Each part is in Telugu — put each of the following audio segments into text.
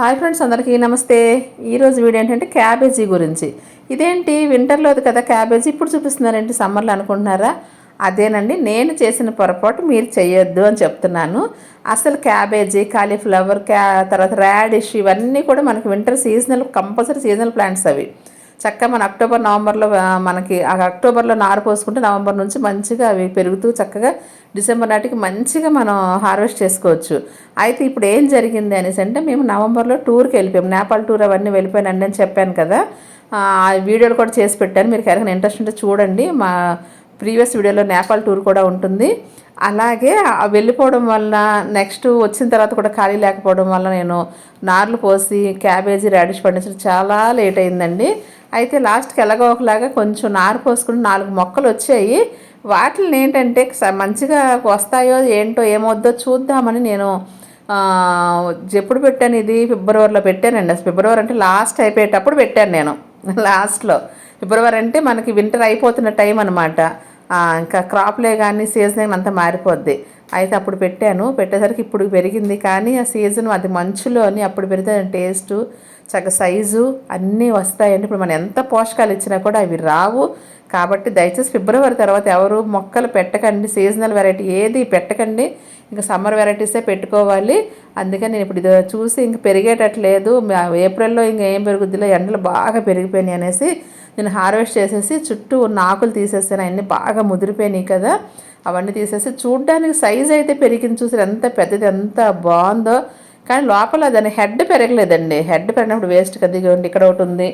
హాయ్ ఫ్రెండ్స్ అందరికీ నమస్తే. ఈరోజు వీడియో ఏంటంటే క్యాబేజీ గురించి. ఇదేంటి? వింటర్లోది కదా క్యాబేజీ. ఇప్పుడు చూపిస్తున్నారేంటి? సమ్మర్లో అనుకుంటున్నారా? అదేనండి నేను చేసిన పొరపాటు మీరు చేయొద్దు అని చెప్తున్నాను. అసలు క్యాబేజీ కాలీఫ్లవర్ క్యా తర్వాత రాడిష్ ఇవన్నీ కూడా మనకి winter seasonal compulsory seasonal plants అవి. చక్కగా మన అక్టోబర్ నవంబర్లో మనకి ఆ అక్టోబర్లో నారు పోసుకుంటే నవంబర్ నుంచి మంచిగా అవి పెరుగుతూ చక్కగా డిసెంబర్ నాటికి మంచిగా మనం హార్వెస్ట్ చేసుకోవచ్చు. అయితే ఇప్పుడు ఏం జరిగింది అనేసి అంటే మేము నవంబర్లో టూర్కి వెళ్ళిపోయాం నేపాల్ టూర్ అవన్నీ వెళ్ళిపోయానండి అని చెప్పాను కదా. ఆ ఆ వీడియోలు కూడా చేసి పెట్టాను. మీరు ఎవరికైనా ఇంట్రెస్ట్ ఉంటే చూడండి. మా ప్రీవియస్ వీడియోలో నేపాల్ టూర్ కూడా ఉంటుంది. అలాగే వెళ్ళిపోవడం వల్ల నెక్స్ట్ వచ్చిన తర్వాత కూడా ఖాళీ లేకపోవడం వల్ల నేను నార్లు పోసి క్యాబేజీ రాడిష్ పండించడం చాలా లేట్ అయిందండి. అయితే లాస్ట్కి ఎలాగో ఒకలాగా కొంచెం నారు పోసుకుని నాలుగు మొక్కలు వచ్చాయి. వాటిని ఏంటంటే మంచిగా వస్తాయో ఏంటో ఏమొద్దో చూద్దామని నేను ఎప్పుడు పెట్టాను ఇది? ఫిబ్రవరిలో పెట్టానండి. అసలు ఫిబ్రవరి అంటే లాస్ట్ అయిపోయేటప్పుడు పెట్టాను నేను. లాస్ట్లో. ఫిబ్రవరి అంటే మనకి వింటర్ అయిపోతున్న టైం అనమాట ఇంకా క్రాప్లే కానీ సీజన్ అంతా మారిపోద్ది. అయితే అప్పుడు పెట్టాను. పెట్టేసరికి ఇప్పుడు పెరిగింది కానీ ఆ సీజన్ అది మంచులోని అప్పుడు పెడితే టేస్ట్ చక్కగా సైజు అన్నీ వస్తాయండి. ఇప్పుడు మనం ఎంత పోషకాలు ఇచ్చినా కూడా అవి రావు. కాబట్టి దయచేసి ఫిబ్రవరి తర్వాత ఎవరు మొక్కలు పెట్టకండి. సీజనల్ వెరైటీ ఏది పెట్టకండి. ఇంకా సమ్మర్ వెరైటీసే పెట్టుకోవాలి. అందుకని నేను ఇప్పుడు ఇది చూసి ఇంక పెరిగేటట్లేదు. ఏప్రిల్లో ఇంకా ఏం పెరుగుద్దిలో ఎండలు బాగా పెరిగిపోయినాయి అనేసి నేను హార్వెస్ట్ చేసేసి చుట్టూ ఉన్న ఆకులు తీసేసాను. అన్నీ బాగా ముదిరిపోయినాయి కదా. అవన్నీ తీసేసి చూడ్డానికి సైజ్ అయితే పెరిగింది. చూసి ఎంత పెద్దది ఎంత బాగుందో. కానీ లోపల దాని హెడ్ పెరగలేదండి. హెడ్ పెరిగినప్పుడు వేస్ట్ కదా ఇదిగోండి ఇక్కడ ఒకటి ఉంది.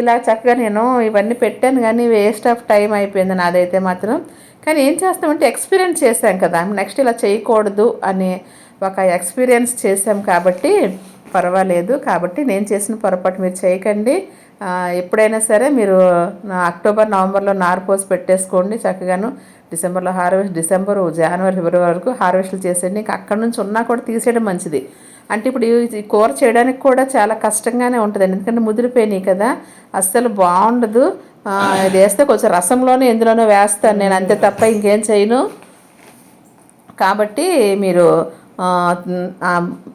ఇలా చక్కగా నేను ఇవన్నీ పెట్టాను కానీ వేస్ట్ ఆఫ్ టైం అయిపోయింది నాదైతే మాత్రం. కానీ ఏం చేస్తామంటే ఎక్స్పీరియన్స్ చేశాం కదా. నెక్స్ట్ ఇలా చేయకూడదు అని ఒక ఎక్స్పీరియన్స్ చేశాం కాబట్టి పర్వాలేదు. కాబట్టి నేను చేసిన పొరపాటు మీరు చేయకండి. ఎప్పుడైనా సరే మీరు అక్టోబర్ నవంబర్లో నారు పోసి పెట్టేసుకోండి చక్కగాను. డిసెంబర్లో హార్వెస్ట్ డిసెంబర్ జనవరి ఫిబ్రవరి వరకు హార్వెస్ట్లు చేసేయండి. ఇంకా అక్కడ నుంచి ఉన్నా కూడా తీసేయడం మంచిది. అంటే ఇప్పుడు ఈ- కూర చేయడానికి కూడా చాలా కష్టంగానే ఉంటుందండి. ఎందుకంటే ముదిరిపోయినాయి కదా. అస్సలు బాగుండదు. ఇది వేస్తే కొంచెం రసంలోనే ఎందులోనో వేస్తాను నేను. అంతే తప్ప ఇంకేం చేయను. కాబట్టి మీరు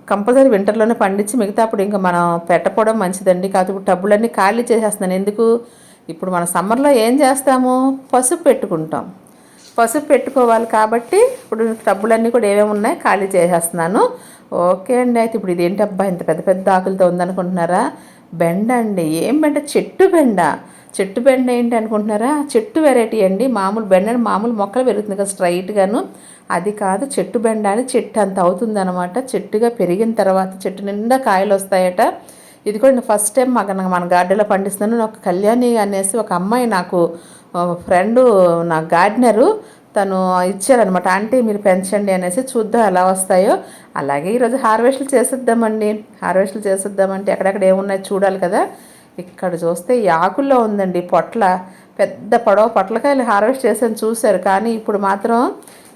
కంపల్సరీ వింటర్లోనే పండించి మిగతా అప్పుడు ఇంకా మనం పెట్టకపోవడం మంచిదండి. కాదు ఇప్పుడు టబ్బులన్నీ ఖాళీ చేసేస్తున్నాను. ఎందుకు? ఇప్పుడు మన సమ్మర్లో ఏం చేస్తాము? పసుపు పెట్టుకుంటాం. పసుపు పెట్టుకోవాలి కాబట్టి ఇప్పుడు టబ్బులన్నీ కూడా ఏమేమి ఉన్నాయి ఖాళీ చేసేస్తున్నాను. ఓకే అండి అయితే ఇప్పుడు ఇదేంటి అబ్బా ఇంత పెద్ద పెద్ద ఆకులతో ఉందనుకుంటున్నారా? బెండ అండి. ఏం బెండ? చెట్టు బెండ. చెట్టు బెండ ఏంటి అనుకుంటున్నారా? చెట్టు వెరైటీ అండి. మామూలు బెండ మామూలు మొక్కలు పెరుగుతుంది కదా స్ట్రైట్గాను. అది కాదు చెట్టు బెండ అని చెట్టు అంత అవుతుంది అనమాట చెట్టుగా పెరిగిన తర్వాత చెట్టు నిండా కాయలు వస్తాయట. ఇది కూడా నేను ఫస్ట్ టైం మాకు మన గార్డెన్లో పండిస్తున్నాను. ఒక కళ్యాణి అనేసి ఒక అమ్మాయి నాకు ఫ్రెండు నా గార్డెనరు తను ఇచ్చారనమాట ఆంటీ మీరు పెంచండి అనేసి చూద్దాం ఎలా వస్తాయో. అలాగే ఈరోజు హార్వెస్ట్లు చేసేద్దామండి. హార్వెస్ట్లు చేసేద్దామంటే ఎక్కడెక్కడ ఏమున్నాయో చూడాలి కదా. ఇక్కడ చూస్తే ఈ ఆకుల్లో ఉందండి పొట్ల. పెద్ద పొడవ పొట్లకాయలు హార్వెస్ట్ చేసాను చూశారు. కానీ ఇప్పుడు మాత్రం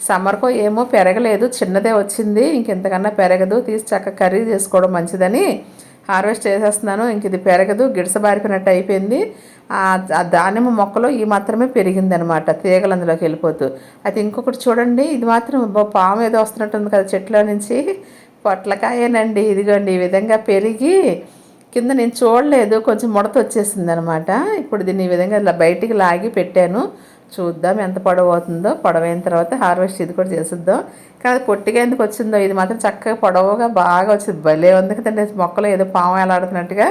సమ్మర్కో ఏమో పెరగలేదు. చిన్నదే వచ్చింది. ఇంకెంతకన్నా పెరగదు. తీసి చక్క కర్రీ చేసుకోవడం మంచిదని. హార్వెస్ట్ చేసేస్తున్నాను ఇంక ఇది పెరగదు గిడసబారిపోయినట్టు అయిపోయింది. ఆ దానిమ్మ మొక్కలో ఈ మాత్రమే పెరిగిందనమాట తీగలు అందులోకి వెళ్ళిపోతూ. అయితే ఇంకొకటి చూడండి ఇది మాత్రం పాము ఏదో వస్తున్నట్టుంది కదా చెట్లో నుంచి. పొట్లకాయేనండి ఇదిగోండి ఈ విధంగా పెరిగి కింద నేను చూడలేదు కొంచెం ముడత వచ్చేసింది అనమాట ఇప్పుడు దీన్ని ఈ విధంగా ఇలా బయటికి లాగి పెట్టాను. చూద్దాం ఎంత పొడవు అవుతుందో పొడవైన తర్వాత హార్వెస్ట్ ఇది కూడా చేసిద్దాం. కానీ అది పొట్టిగా ఎందుకు వచ్చిందో ఇది మాత్రం చక్కగా పొడవుగా బాగా వచ్చింది. భలే ఉంది కదండి. మొక్కలు ఏదో పాము ఎలాడుతున్నట్టుగా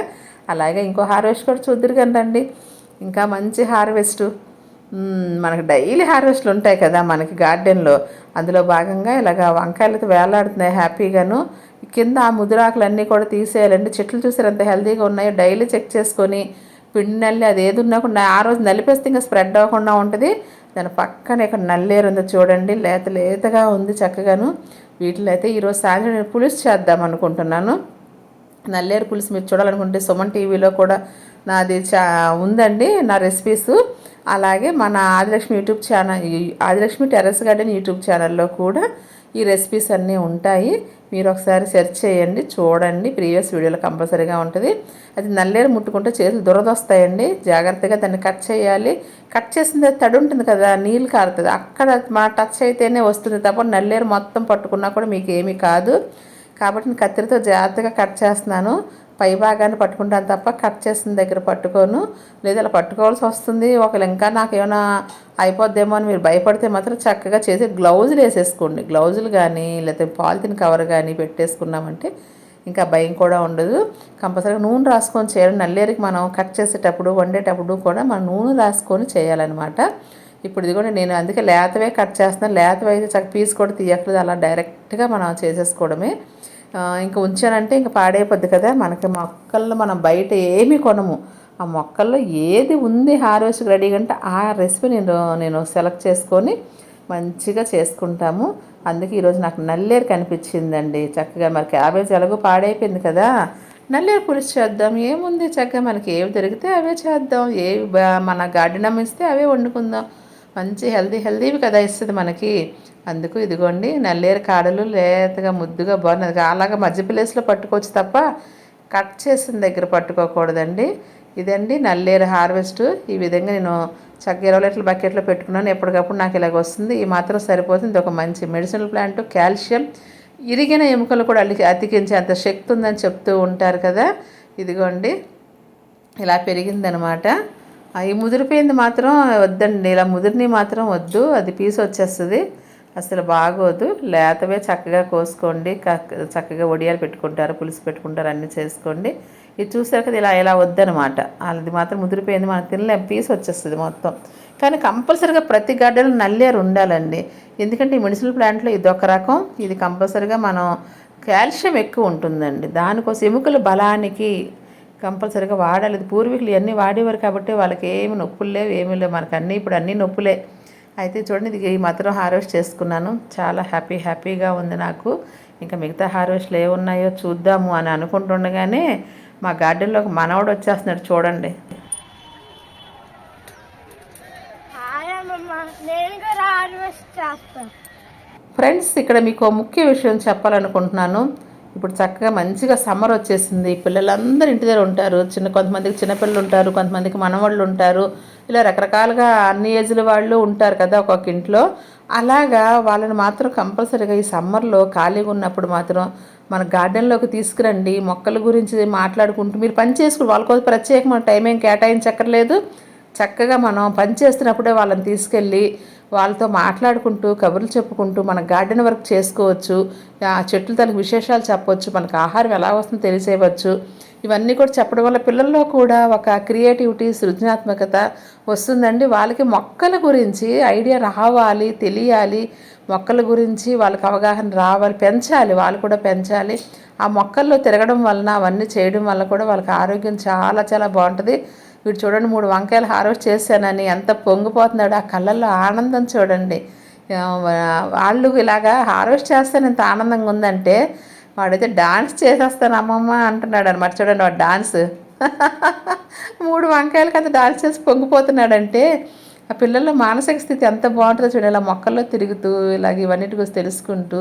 అలాగే ఇంకో హార్వెస్ట్ కూడా చూద్దరు కదండి ఇంకా మంచి హార్వెస్ట్. మనకు డైలీ హార్వెస్ట్లు ఉంటాయి కదా మనకి గార్డెన్లో. అందులో భాగంగా ఇలాగ వంకాయలతో వేలాడుతున్నాయి హ్యాపీగాను. కింద ఆ ముదురాకులన్నీ కూడా తీసేయాలండి. చెట్లు చూసారు ఎంత హెల్తీగా ఉన్నాయో. డైలీ చెక్ చేసుకొని పిండి నల్లి అది ఏది ఉన్నా కూడా ఆ రోజు నలిపేస్తే ఇంకా స్ప్రెడ్ అవ్వకుండా ఉంటుంది. దాని పక్కన ఇక్కడ నల్లేరు ఉందో చూడండి. లేత లేతగా ఉంది చక్కగాను. వీటిలో అయితే ఈరోజు సాయంత్రం నేను పులుసు చేద్దాం అనుకుంటున్నాను. నల్లేరు పులుసు మీరు చూడాలనుకుంటే సుమన్ టీవీలో కూడా నాది చా ఉందండి నా రెసిపీస్ అలాగే మన Adilakshmi YouTube channel Adilakshmi terrace garden YouTube ఛానల్లో కూడా ఈ రెసిపీస్ అన్నీ ఉంటాయి. మీరు ఒకసారి సెర్చ్ చేయండి చూడండి. ప్రీవియస్ వీడియోలో కంపల్సరీగా ఉంటుంది. అది నల్లేరు ముట్టుకుంటే చేతులు దురదొస్తాయండి. జాగ్రత్తగా దాన్ని కట్ చేయాలి. కట్ చేసింది తడి ఉంటుంది కదా నీళ్ళు కారుతుంది. అక్కడ మా టచ్ అయితేనే వస్తుంది తప్ప నల్లేరు మొత్తం పట్టుకున్నా కూడా మీకు ఏమీ కాదు. కాబట్టి నేను కత్తిరితో జాగ్రత్తగా కట్ చేస్తున్నాను. పై భాగాన్ని పట్టుకుంటాను తప్ప కట్ చేసిన దగ్గర పట్టుకోను. లేదా అలా పట్టుకోవాల్సి వస్తుంది. ఒకవేళ ఇంకా నాకు ఏమైనా అయిపోద్దేమో అని మీరు భయపడితే మాత్రం చక్కగా చేసి గ్లౌజులు వేసేసుకోండి. గ్లౌజులు కానీ లేకపోతే పాలిథిన్ కవర్ కానీ పెట్టేసుకున్నామంటే ఇంకా భయం కూడా ఉండదు. కంపల్సరీగా నూనె రాసుకొని చేయాలి. నల్లేరికి మనం కట్ చేసేటప్పుడు వండేటప్పుడు కూడా మనం నూనె రాసుకొని చేయాలన్నమాట. ఇప్పుడు ఇది కూడా నేను అందుకే లేతవే కట్ చేస్తున్నాను. లేతవే అయితే చక్క పీస్ కూడా తీయట్లేదు అలా డైరెక్ట్గా మనం చేసేసుకోవడమే. ఇంకా ఉంచానంటే ఇంకా పాడైపోద్ది కదా. మనకి మొక్కల్లో మనం బయట ఏమి కొనము. ఆ మొక్కల్లో ఏది ఉంది హార్వెస్ట్ రెడీగా అంటే ఆ రెసిపీ నేను నేను సెలెక్ట్ చేసుకొని మంచిగా చేసుకుంటాము. అందుకే ఈరోజు నాకు నల్లేరు కనిపించిందండి. చక్కగా మరి క్యాబేజ్ ఎలాగో పాడైపోయింది కదా. నల్లేరు పులుసు చేద్దాం. ఏముంది చక్కగా మనకి ఏవి దొరికితే అవే చేద్దాం. ఏవి మన గార్డెన్ అమ్మిస్తే అవే వండుకుందాం. మంచి హెల్దీ హెల్దీవి కదా ఇస్తుంది మనకి. అందుకు ఇదిగోండి నల్లేరు కాడలు లేతగా ముద్దుగా బాగున్నది అలాగా మధ్య ప్లేస్లో పట్టుకోవచ్చు తప్ప కట్ చేసిన దగ్గర పట్టుకోకూడదండి. ఇదండి నల్లేరు హార్వెస్ట్. ఈ విధంగా నేను చక్క ఇరవై లీటర్ల బకెట్లో పెట్టుకున్నాను. ఎప్పటికప్పుడు నాకు ఇలాగ వస్తుంది. ఈ మాత్రం సరిపోతుంది. ఒక మంచి మెడిసినల్ ప్లాంట్ కాల్షియం. ఇరిగిన ఎముకలు కూడా అల్లి అతికించే అంత శక్తి ఉందని చెప్తూ ఉంటారు కదా. ఇదిగోండి ఇలా పెరిగిందనమాట. ఈ ముదిరిపోయింది మాత్రం వద్దండి. ఇలా ముదిరిని మాత్రం వద్దు. అది పీస్ వచ్చేస్తుంది. అసలు బాగోదు. లేతవే చక్కగా కోసుకోండి. చక్కగా ఒడియాలు పెట్టుకుంటారు పులుసు పెట్టుకుంటారు అన్నీ చేసుకోండి. ఇది చూసారు కదా ఇలా ఇలా వద్దనమాట అది మాత్రం ముదిరిపోయింది మనకు తినలేం పీస్ వచ్చేస్తుంది మొత్తం. కానీ కంపల్సరీగా ప్రతి గడ్డలు నల్లేరు ఉండాలండి. ఎందుకంటే ఈ మెడిసినల్ ప్లాంట్లో ఇది ఒక రకం. ఇది కంపల్సరీగా మనం కాల్షియం ఎక్కువ ఉంటుందండి. దానికోసం ఎముకల బలానికి కంపల్సరీగా వాడాలి. పూర్వీకులు ఇవన్నీ వాడేవారు కాబట్టి వాళ్ళకి ఏమి నొప్పులు లేవు ఏమీ లేవు. మనకు అన్నీ ఇప్పుడు అన్నీ నొప్పులే. అయితే చూడండి ఇది ఈ మాత్రం హార్వెస్ట్ చేసుకున్నాను. చాలా హ్యాపీ హ్యాపీగా ఉంది నాకు. ఇంకా మిగతా హార్వెస్ట్లు ఏ ఉన్నాయో చూద్దాము అని అనుకుంటుండగానే మా గార్డెన్లో ఒక మనవడు వచ్చేస్తున్నాడు చూడండి. ఫ్రెండ్స్ ఇక్కడ మీకు ముఖ్య విషయం చెప్పాలనుకుంటున్నాను. ఇప్పుడు చక్కగా మంచిగా సమ్మర్ వచ్చేసింది. పిల్లలందరూ ఇంటి దగ్గర ఉంటారు. చిన్న కొంతమందికి చిన్నపిల్లలు ఉంటారు కొంతమందికి మనవాళ్ళు ఉంటారు. ఇలా రకరకాలుగా అన్ని ఏజ్ల వాళ్ళు ఉంటారు కదా ఒక్కొక్క ఇంట్లో. అలాగా వాళ్ళని మాత్రం కంపల్సరీగా ఈ సమ్మర్లో ఖాళీగా ఉన్నప్పుడు మాత్రం మన గార్డెన్లోకి తీసుకురండి. మొక్కల గురించి మాట్లాడుకుంటూ మీరు పని చేసుకుని వాళ్ళ కోసం ప్రత్యేకమైన టైం ఏం కేటాయించక్కర్లేదు. చక్కగా మనం పని చేస్తున్నప్పుడే వాళ్ళని తీసుకెళ్ళి వాళ్ళతో మాట్లాడుకుంటూ కబుర్లు చెప్పుకుంటూ మన గార్డెన్ వర్క్ చేసుకోవచ్చు. ఆ చెట్లు తనకు విశేషాలు చెప్పవచ్చు మనకు ఆహారం ఎలా వస్తుందో తెలిసేయవచ్చు. ఇవన్నీ కూడా చెప్పడం వల్ల పిల్లల్లో కూడా ఒక క్రియేటివిటీ సృజనాత్మకత వస్తుందండి. వాళ్ళకి మొక్కల గురించి ఐడియా రావాలి తెలియాలి. మొక్కల గురించి వాళ్ళకి అవగాహన రావాలి పెంచాలి. వాళ్ళు కూడా పెంచాలి. ఆ మొక్కల్లో తిరగడం వలన అవన్నీ చేయడం వల్ల కూడా వాళ్ళకి ఆరోగ్యం చాలా చాలా బాగుంటుంది. వీడు చూడండి మూడు వంకాయలు హార్వెస్ట్ చేశానని ఎంత పొంగిపోతున్నాడు ఆ కళ్ళల్లో ఆనందం చూడండి. వాళ్ళు ఇలాగా హార్వెస్ట్ చేస్తే ఎంత ఆనందంగా ఉందంటే వాడైతే డాన్స్ చేసేస్తాను అమ్మమ్మ అంటున్నాడు అనమాట చూడండి వాడు డాన్స్. మూడు వంకాయలకి అంత డాన్స్ చేసి పొంగిపోతున్నాడంటే ఆ పిల్లల మానసిక స్థితి ఎంత బాగుంటుందో చూడండి. ఇలా మొక్కల్లో తిరుగుతూ ఇలాగ ఇవన్నిటి గురించి తెలుసుకుంటూ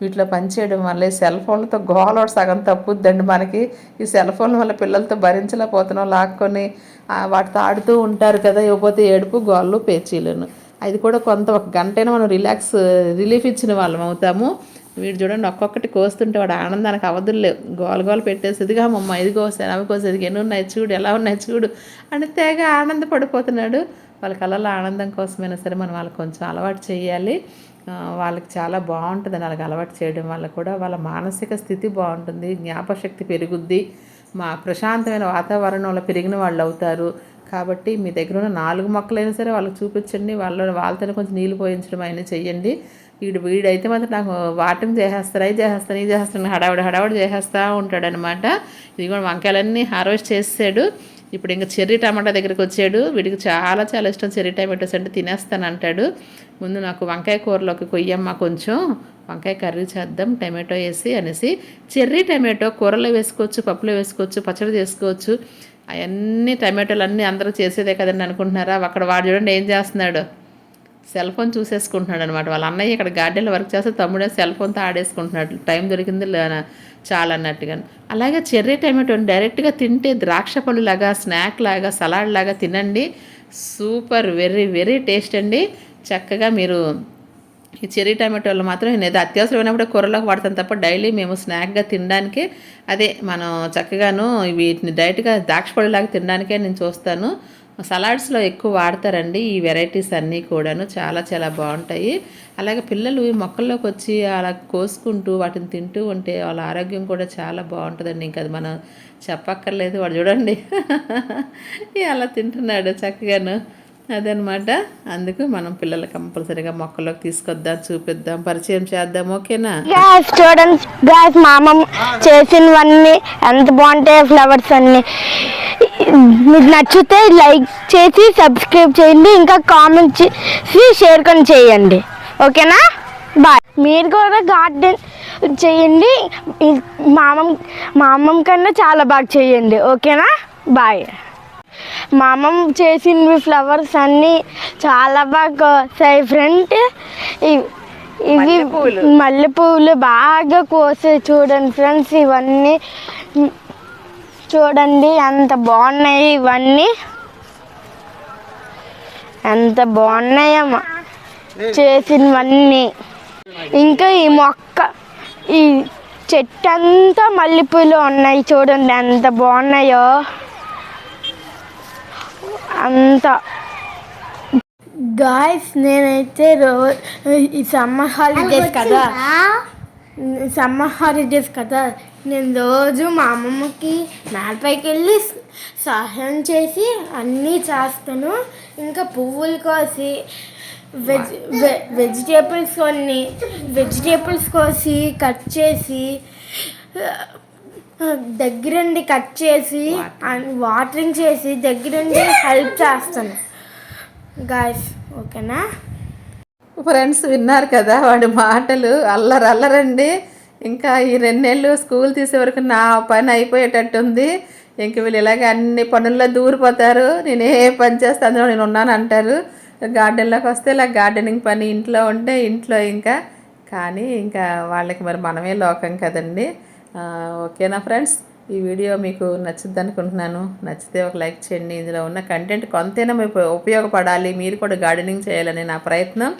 వీటిలో పనిచేయడం వల్ల ఈ సెల్ ఫోన్లతో గోల సగం తప్పుద్దండి మనకి. ఈ సెల్ ఫోన్ వల్ల పిల్లలతో భరించలేకపోతున్నాం లాక్కొని వాటితో ఆడుతూ ఉంటారు కదా ఇవ్వకపోతే ఏడుపు గోళ్ళు పేచీలను. అది కూడా కొంత ఒక గంటైనా మనం రిలాక్స్ రిలీఫ్ ఇచ్చిన వాళ్ళం అవుతాము. వీడు చూడండి ఒక్కొక్కటి కోస్తుంటే వాడు ఆనందానికి అవధులు గోల గోల పెట్టేసేదిగా అమ్మమ్మ ఇది కోసాను అవి కోసేది ఎన్ని ఉన్నాయి చూడు ఎలా ఉన్నాయి చూడు అని తెగ ఆనందపడిపోతున్నాడు. వాళ్ళ కళలో ఆనందం కోసమైనా సరే మనం వాళ్ళకి కొంచెం అలవాటు చేయాలి. వాళ్ళకి చాలా బాగుంటుంది వాళ్ళకి అలవాటు చేయడం వల్ల కూడా వాళ్ళ మానసిక స్థితి బాగుంటుంది జ్ఞాపశక్తి పెరుగుద్ది. మా ప్రశాంతమైన వాతావరణంలో పెరిగిన వాళ్ళు అవుతారు. కాబట్టి మీ దగ్గర ఉన్న నాలుగు మొక్కలైనా సరే వాళ్ళకి చూపించండి. వాళ్ళ వాళ్ళతో కొంచెం నీళ్ళు పోయించడం అయినా చెయ్యండి. వీడు వీడైతే మాత్రం నాకు వాటింగ్ చేసేస్తారు అవి చేసేస్తాను ఇది చేస్తాను హడావిడి హడావిడి చేసేస్తూ ఉంటాడనమాట ఇది కూడా వంకాయలన్నీ హార్వెస్ట్ చేసాడు ఇప్పుడు ఇంకా చెర్రీ టమాటా దగ్గరికి వచ్చాడు. వీడికి చాలా చాలా ఇష్టం చెర్రీ టమాటోస్ అంటే తినేస్తాను అంటాడు. ముందు నాకు వంకాయ కూరలోకి కొయ్యమ్మ కొంచెం. వంకాయ కర్రీ చేద్దాం టమాటో వేసి అనేసి చెర్రీ టమాటో కూరలో వేసుకోవచ్చు పప్పులో వేసుకోవచ్చు పచ్చడి చేసుకోవచ్చు. అవన్నీ టమాటోలు అన్నీ అందరూ చేసేదే కదండి అనుకుంటున్నారా? అక్కడ వాడు చూడండి ఏం చేస్తున్నాడు. సెల్ ఫోన్ చూసేసుకుంటున్నాడు అనమాట వాళ్ళ అన్నయ్య ఇక్కడ గార్డెన్లో వర్క్ చేస్తే తమ్ముడే సెల్ ఫోన్తో ఆడేసుకుంటున్నాడు. టైం దొరికింది చాలా అన్నట్టుగా. అలాగే చెర్రీ టమాటో డైరెక్ట్గా తింటే ద్రాక్ష పళ్ళు లాగా స్నాక్ లాగా సలాడ్ లాగా తినండి. సూపర్ వెరీ వెరీ టేస్ట్ అండి. చక్కగా మీరు ఈ చెర్రీ టమాటోలు మాత్రం నేను ఏదో అత్యవసరమైనప్పుడు కూరలోకి వాడతాను తప్ప డైలీ మేము స్నాక్గా తినడానికి అదే మనం చక్కగాను వీటిని డైరెక్ట్గా ద్రాక్ష పొడిలాగా తినడానికే నేను చూస్తాను. సలాడ్స్లో ఎక్కువ వాడతారండి ఈ వెరైటీస్ అన్నీ కూడాను. చాలా చాలా బాగుంటాయి. అలాగే పిల్లలు ఈ మొక్కల్లోకి వచ్చి అలా కోసుకుంటూ వాటిని తింటూ ఉంటే వాళ్ళ ఆరోగ్యం కూడా చాలా బాగుంటుందండి. ఇంకా అది మనం చెప్పక్కర్లేదు. వాడు చూడండి. అలా తింటున్నాడు చక్కగాను. అదనమాట. అందుకు మనం పిల్లలు కంపల్సరీగా మొక్కలోకి తీసుకొద్దాం చూపిద్దాం పరిచయం చేద్దాం ఓకేనా? గ్యాస్ గ్యాస్ మా అమ్మమ్మ చేసినవన్నీ ఎంత బాగుంటాయి ఫ్లవర్స్ అన్ని. మీకు నచ్చితే లైక్ చేసి సబ్స్క్రైబ్ చేయండి ఇంకా కామెంట్ చేసి షేర్ కొని చేయండి. ఓకేనా? బాయ్ మీరు కూడా గార్డెన్ చేయండి మామం మా అమ్మమ్మ మా అమ్మమ్మ కన్నా చాలా బాగా చేయండి. ఓకేనా? బాయ్ మా అమ్మమ్మ చేసిన ఫ్లవర్స్ అన్నీ చాలా బాగా వస్తాయి ఫ్రెండ్. ఇవి మల్లెపూలు. మల్లెపూలు బాగా కోసే చూడండి ఫ్రెండ్స్ ఇవన్నీ. చూడండి ఎంత బాగున్నాయి ఇవన్నీ. ఎంత బాగున్నాయమ్మా చేసినవన్నీ. ఇంకా ఈ మొక్క ఈ చెట్టు అంతా మల్లెపూలు ఉన్నాయి చూడండి ఎంత బాగున్నాయో. అంత. గాయస్ నేనైతే రో ఈ సమ్మర్ హాలిడేస్ కదా. సమ్మర్ హాలిడేస్ కదా. నేను రోజు మా అమ్మమ్మకి మేడపైకి వెళ్ళి సహాయం చేసి అన్నీ చేస్తాను. ఇంకా పువ్వులు కోసి వెజ్ వె- వెజిటేబుల్స్ కొన్ని వెజిటేబుల్స్ కోసి కట్ చేసి దగ్గరుండి కట్ చేసి వాటరింగ్ చేసి దగ్గరుండి హెల్ప్ చేస్తాను. గాయస్ ఓకేనా? ఫ్రెండ్స్ విన్నారు కదా వాడి మాటలు. అల్లరి అల్లరండి. ఇంకా ఈ రెండేళ్ళు స్కూల్ తీసే వరకు నా పని అయిపోయేటట్టుంది. ఇంక వీళ్ళు ఇలాగే అన్ని పనుల్లో దూరిపోతారు. నేను ఏ పని చేస్తే అందులో నేను ఉన్నాను అంటారు. గార్డెన్లోకి వస్తే ఇలా గార్డెనింగ్ పని ఇంట్లో ఉంటే ఇంట్లో ఇంకా. కానీ ఇంకా వాళ్ళకి మరి మనమే లోకం కదండి. ఓకేనా ఫ్రెండ్స్? ఈ వీడియో మీకు నచ్చుద్ది అనుకుంటున్నాను. నచ్చితే ఒక లైక్ చేయండి. ఇందులో ఉన్న కంటెంట్ కొంతైనా మీకు ఉపయోగపడాలి. మీరు కూడా గార్డెనింగ్ చేయాలని నా ప్రయత్నం.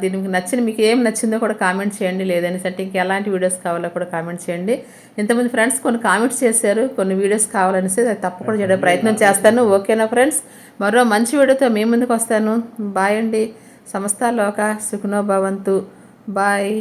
దీనికి నచ్చిన మీకు ఏం నచ్చిందో కూడా కామెంట్ చేయండి. లేదని సరే ఇంకా ఎలాంటి వీడియోస్ కావాలో కూడా కామెంట్ చేయండి. ఇంతమంది ఫ్రెండ్స్ కొన్ని కామెంట్స్ చేశారు. కొన్ని వీడియోస్ కావాలనేసి అది తప్పకుండా చేయడం ప్రయత్నం చేస్తాను. ఓకేనా ఫ్రెండ్స్? మరో మంచి వీడియోతో మీ ముందుకు వస్తాను. బాయ్ అండి. సమస్తాలోక సుఖనో భవంతు. బాయ్.